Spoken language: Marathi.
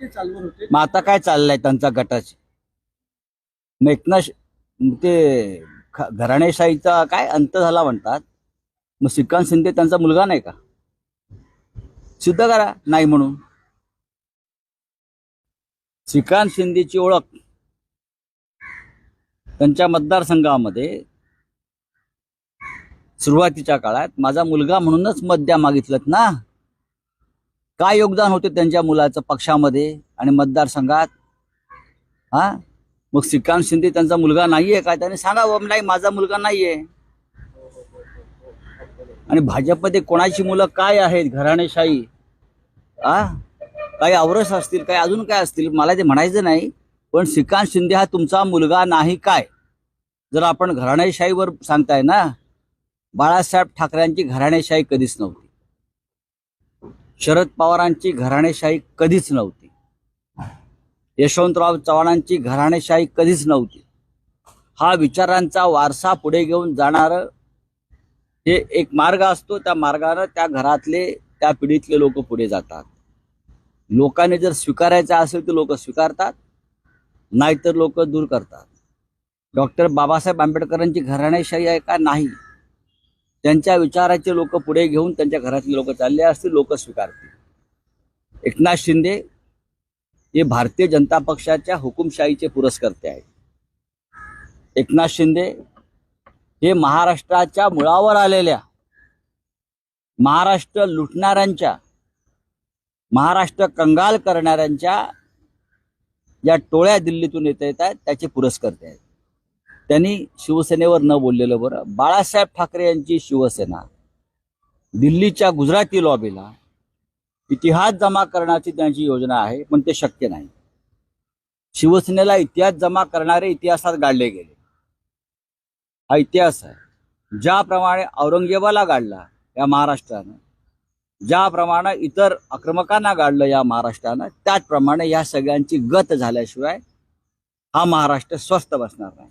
ते चालवत होते? मग आता काय चाललंय त्यांचा गटाचे मग ते ख- घराणेशाहीचा काय अंत झाला म्हणतात. मग श्रीकांत शिंदे त्यांचा मुलगा नाही का? सिद्ध करा नाही म्हणून. श्रीकांत शिंदेची ओळख. त्यांच्या मतदारसंघामध्ये सुरुवातीच्या काळात माझा मुलगा म्हणूनच मत द्या मागितलं ना. काय योगदान होते त्यांच्या मुलाचं पक्षामध्ये आणि मतदारसंघात? हा? मग श्रीकांत शिंदे त्यांचा मुलगा नाहीये का? त्याने सांगावं नाही माझा मुलगा नाहीये. आणि भाजपमध्ये कोणाची मुलं काय आहेत? घराणेशाही. आ? काही आवरस असतील काही अजून काय असतील? मला ते म्हणायचं नाही पण श्रीकांत शिंदे हा तुमचा मुलगा नाही काय? जर आपण घराणेशाहीवर सांगताय ना बाळासाहेब ठाकरेंची घराणेशाही कधीच नव्हती. शरद पवारांची घराणेशाही कधीच नव्हती. यशवंतराव चव्हाणांची घराणेशाही कधीच नव्हती. हा विचारांचा वारसा पुढे घेऊन जाणार हे एक मार्ग असतो. त्या मार्गानं त्या घरातले त्या पिढीतले लोक पुढे जातात. लोकांनी जर स्वीकारायचं असेल तर लोक स्वीकारतात. नाहीतर लोक दूर करतात. डॉक्टर बाबासाहेब आंबेडकरांची घराणेशाही आहे का? नाही. त्यांच्या विचाराचे लोक पुढे घेऊन त्यांच्या घरातले लोक चालले असतील लोक स्वीकारतील. एकनाथ शिंदे हे भारतीय जनता पक्षाच्या हुकुमशाहीचे पुरस्कर्ते आहेत. एकनाथ शिंदे हे महाराष्ट्राच्या मुळावर आलेल्या महाराष्ट्र लुटणाऱ्यांच्या महाराष्ट्र कंगाल करणाऱ्यांच्या ज्या टोळ्या दिल्लीतून येत येत आहेत त्याचे पुरस्कर्ते आहेत. त्यांनी शिवसेनेवर न बोललेलं बरं. बाळासाहेब ठाकरे यांची शिवसेना दिल्लीच्या गुजराती लॉबीला इतिहास जमा करण्याची त्यांची योजना आहे पण ते शक्य नाही. शिवसेनेला इतिहास जमा करणारे इतिहासात गाडले गेले. हा इतिहास आहे. ज्याप्रमाणे औरंगजेबाला गाडला या महाराष्ट्रानं ज्याप्रमाणे इतर आक्रमकांना गाडलं या महाराष्ट्रानं त्याचप्रमाणे या सगळ्यांची गत झाल्याशिवाय हा महाराष्ट्र स्वस्थ बसणार नाही.